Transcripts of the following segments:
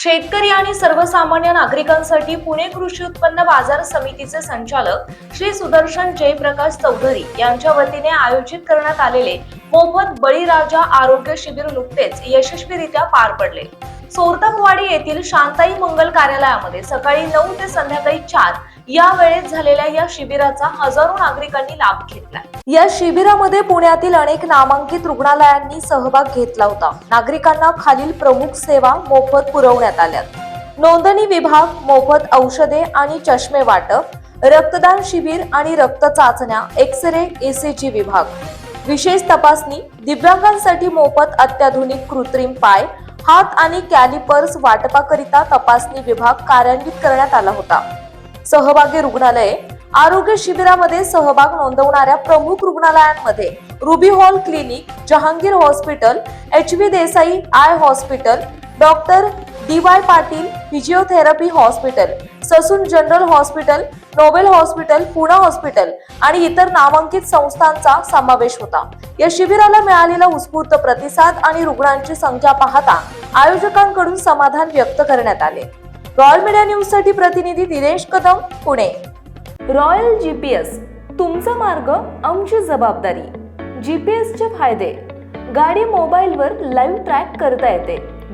शेतकरी आणि सर्वसामान्य नागरिकांसाठी पुणे कृषी उत्पन्न बाजार समितीचे संचालक श्री सुदर्शन जयप्रकाश चौधरी यांच्या वतीने आयोजित करण्यात आलेले मोफत बळीराजा आरोग्य शिबिर नुकतेच यशस्वीरित्या पार पडले. सोरतपवाडी येथील शांताई मंगल कार्यालयामध्ये सकाळी नऊ ते संध्याकाळी चार या वेळेत झालेल्या या शिबिराचा हजारो नागरिकांनी लाभ घेतला या शिबिरामध्ये पुण्यातील अनेक नामांकित रुग्णालयांनी सहभाग घेतला होता. नागरिकांना खालील प्रमुख सेवा मोफत पुरवण्यात आल्या नोंदणी विभाग मोफत औषधे आणि चष्मे वाटप रक्तदान शिबिर आणि रक्त चाचण्या एक्स रे एसीजी विभाग. विशेष तपासणी दिव्यांगांसाठी मोफत अत्याधुनिक कृत्रिम पाय हात आणि कॅलिपर्स वाटपाकरिता तपासणी विभाग कार्यान्वित करण्यात आला होता. सहभागी रुग्णालये आरोग्य शिबिरामध्ये सहभाग नोंदवणाऱ्या प्रमुख रुग्णालयांमध्ये Ruby Hall clinic Jahangir hospital H V Desai eye hospital doctor D Y Patil physiotherapy hospital Sassoon general hospital Noble hospital Pune hospital आणि इतर नामांकित संस्थांचा समावेश होता. या शिबिराला मिळालेला उत्स्फूर्त प्रतिसाद आणि रुग्णांची संख्या पाहता आयोजकांकडून समाधान व्यक्त करण्यात आले. रॉयल मीडिया न्यूजसाठी प्रतिनिधी दिनेश कदम पुणे. रॉयल जीपीएस तुमचा मार्ग आमची जबाबदारी. जीपीएसचे फायदे. गाडी मोबाईलवर लाईव्ह ट्रॅक करता येते.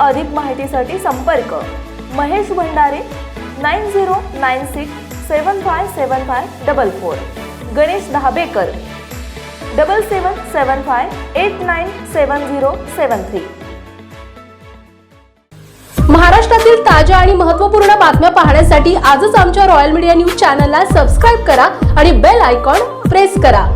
अधिक माहितीसाठी संपर्क. Mahesh Bhandare nine zero nine six seven five seven five double four. Ganesh Dhabekar double seven seven five eight nine seven zero seven three. महाराष्ट्रातील ताज्या आणि महत्त्वपूर्ण बातम्या पाहण्यासाठी आजच आमच्या रॉयल मीडिया न्यूज चॅनलला सबस्क्राईब करा आणि बेल आयकॉन प्रेस करा.